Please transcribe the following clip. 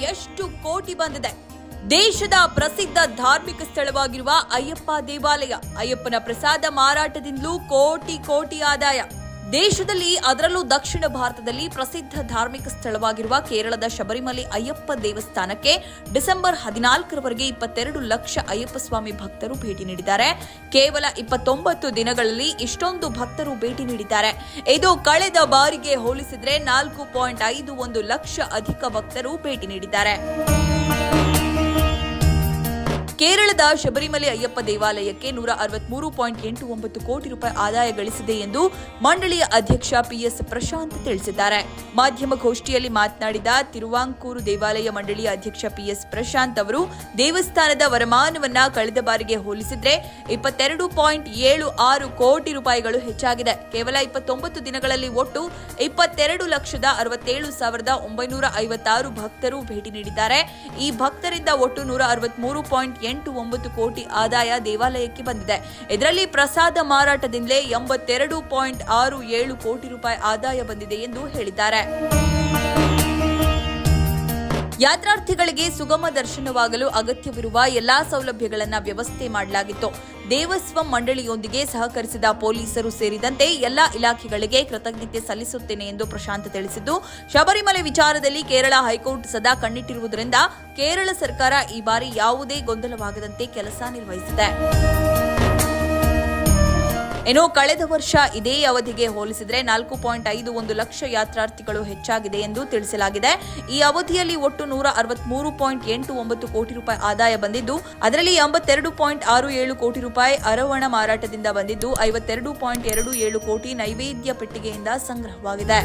ಎಷ್ಟು ಕೋಟಿ ಬಂದಿದೆ? ದೇಶದ ಪ್ರಸಿದ್ಧ ಧಾರ್ಮಿಕ ಸ್ಥಳವಾಗಿರುವ ಅಯ್ಯಪ್ಪ ದೇವಾಲಯ, ಅಯ್ಯಪ್ಪನ ಪ್ರಸಾದ ಮಾರಾಟದಿಂದಲೂ ಕೋಟಿ ಕೋಟಿ ಆದಾಯ. ದೇಶದಲ್ಲಿ ಅದರಲ್ಲೂ ದಕ್ಷಿಣ ಭಾರತದಲ್ಲಿ ಪ್ರಸಿದ್ಧ ಧಾರ್ಮಿಕ ಸ್ಥಳವಾಗಿರುವ ಕೇರಳದ ಶಬರಿಮಲೆ ಅಯ್ಯಪ್ಪ ದೇವಸ್ಥಾನಕ್ಕೆ ಡಿಸೆಂಬರ್ ಹದಿನಾಲ್ಕರವರೆಗೆ ಇಪ್ಪತ್ತೆರಡು ಲಕ್ಷ ಅಯ್ಯಪ್ಪ ಸ್ವಾಮಿ ಭಕ್ತರು ಭೇಟಿ ನೀಡಿದ್ದಾರೆ. ಕೇವಲ ಇಪ್ಪತ್ತೊಂಬತ್ತು ದಿನಗಳಲ್ಲಿ ಇಷ್ಟೊಂದು ಭಕ್ತರು ಭೇಟಿ ನೀಡಿದ್ದಾರೆ. ಇದು ಕಳೆದ ಬಾರಿಗೆ ಹೋಲಿಸಿದರೆ ನಾಲ್ಕು ಪಾಯಿಂಟ್ ಐದು ಒಂದು ಲಕ್ಷ ಅಧಿಕ ಭಕ್ತರು ಭೇಟಿ ನೀಡಿದ್ದಾರೆ. ಕೇರಳದ ಶಬರಿಮಲೆ ಅಯ್ಯಪ್ಪ ದೇವಾಲಯಕ್ಕೆ ನೂರ ಅರವತ್ಮೂರು ಪಾಯಿಂಟ್ ಎಂಟು ಒಂಬತ್ತು ಕೋಟಿ ರೂಪಾಯಿ ಆದಾಯ ಗಳಿಸಿದೆ ಎಂದು ಮಂಡಳಿಯ ಅಧ್ಯಕ್ಷ ಪಿಎಸ್ ಪ್ರಶಾಂತ್ ತಿಳಿಸಿದ್ದಾರೆ. ಮಾಧ್ಯಮ ಗೋಷ್ಠಿಯಲ್ಲಿ ಮಾತನಾಡಿದ ತಿರುವಾಂಕೂರು ದೇವಾಲಯ ಮಂಡಳಿಯ ಅಧ್ಯಕ್ಷ ಪಿಎಸ್ ಪ್ರಶಾಂತ್ ಅವರು, ದೇವಸ್ಥಾನದ ವರಮಾನವನ್ನ ಕಳೆದ ಬಾರಿಗೆ ಹೋಲಿಸಿದ್ರೆ ಇಪ್ಪತ್ತೆರಡು ಪಾಯಿಂಟ್ ಏಳು ಆರು ಕೋಟಿ ರೂಪಾಯಿಗಳು ಹೆಚ್ಚಾಗಿದೆ. ಕೇವಲ ಇಪ್ಪತ್ತೊಂಬತ್ತು ದಿನಗಳಲ್ಲಿ ಒಟ್ಟು ಇಪ್ಪತ್ತೆರಡು ಲಕ್ಷದ ಅರವತ್ತೇಳು ಸಾವಿರದ ಒಂಬೈನೂರ ಐವತ್ತಾರು ಭಕ್ತರು ಭೇಟಿ ನೀಡಿದ್ದಾರೆ. ಈ ಭಕ್ತರಿಂದ ಒಟ್ಟು ನೂರ ಅರವತ್ಮೂರು ಪಾಯಿಂಟ್ ಎಂಟು ಒಂಬತ್ತು ಕೋಟಿ ಆದಾಯ ದೇವಾಲಯಕ್ಕೆ ಬಂದಿದೆ. ಇದರಲ್ಲಿ ಪ್ರಸಾದ ಮಾರಾಟದಿಂದಲೇ ಎಂಬತ್ತೆರಡು ಪಾಯಿಂಟ್ ಆರು ಏಳು ಕೋಟಿ ರೂಪಾಯಿ ಆದಾಯ ಬಂದಿದೆ ಎಂದು ಹೇಳಿದ್ದಾರೆ. ಯಾತ್ರಾರ್ಥಿಗಳಿಗೆ ಸುಗಮ ದರ್ಶನವಾಗಲು ಅಗತ್ಯವಿರುವ ಎಲ್ಲಾ ಸೌಲಭ್ಯಗಳನ್ನು ವ್ಯವಸ್ಥೆ ಮಾಡಲಾಗಿತ್ತು. ದೇವಸ್ವ ಮಂಡಳಿಯೊಂದಿಗೆ ಸಹಕರಿಸಿದ ಪೊಲೀಸರು ಸೇರಿದಂತೆ ಎಲ್ಲಾ ಇಲಾಖೆಗಳಿಗೆ ಕೃತಜ್ಞತೆ ಸಲ್ಲಿಸುತ್ತೇನೆ ಎಂದು ಪ್ರಶಾಂತ್ ತಿಳಿಸಿದ್ದು, ಶಬರಿಮಲೆ ವಿಚಾರದಲ್ಲಿ ಕೇರಳ ಹೈಕೋರ್ಟ್ ಸದಾ ಕಣ್ಣಿಟ್ಟಿರುವುದರಿಂದ ಕೇರಳ ಸರ್ಕಾರ ಈ ಬಾರಿ ಯಾವುದೇ ಗೊಂದಲವಾಗದಂತೆ ಕೆಲಸ ನಿರ್ವಹಿಸಿದೆ. ಇನ್ನು ಕಳೆದ ವರ್ಷ ಇದೇ ಅವಧಿಗೆ ಹೋಲಿಸಿದರೆ ನಾಲ್ಕು ಪಾಯಿಂಟ್ ಐದು ಒಂದು ಲಕ್ಷ ಯಾತ್ರಾರ್ಥಿಗಳು ಹೆಚ್ಚಾಗಿದೆ ಎಂದು ತಿಳಿಸಲಾಗಿದೆ. ಈ ಅವಧಿಯಲ್ಲಿ ಒಟ್ಟು ನೂರ ಅರವತ್ಮೂರು ಪಾಯಿಂಟ್ ಎಂಟು ಒಂಬತ್ತು ಕೋಟಿ ರೂಪಾಯಿ ಆದಾಯ ಬಂದಿದ್ದು, ಅದರಲ್ಲಿ ಎಂಬತ್ತೆರಡು ಪಾಯಿಂಟ್ ಆರು ಏಳು ಕೋಟಿ ರೂಪಾಯಿ ಅರವಣ ಮಾರಾಟದಿಂದ ಬಂದಿದ್ದು, ಐವತ್ತೆರಡು ಪಾಯಿಂಟ್ ಎರಡು ಏಳು ಕೋಟಿ ನೈವೇದ್ಯ ಪೆಟ್ಟಿಗೆಯಿಂದ ಸಂಗ್ರಹವಾಗಿದೆ.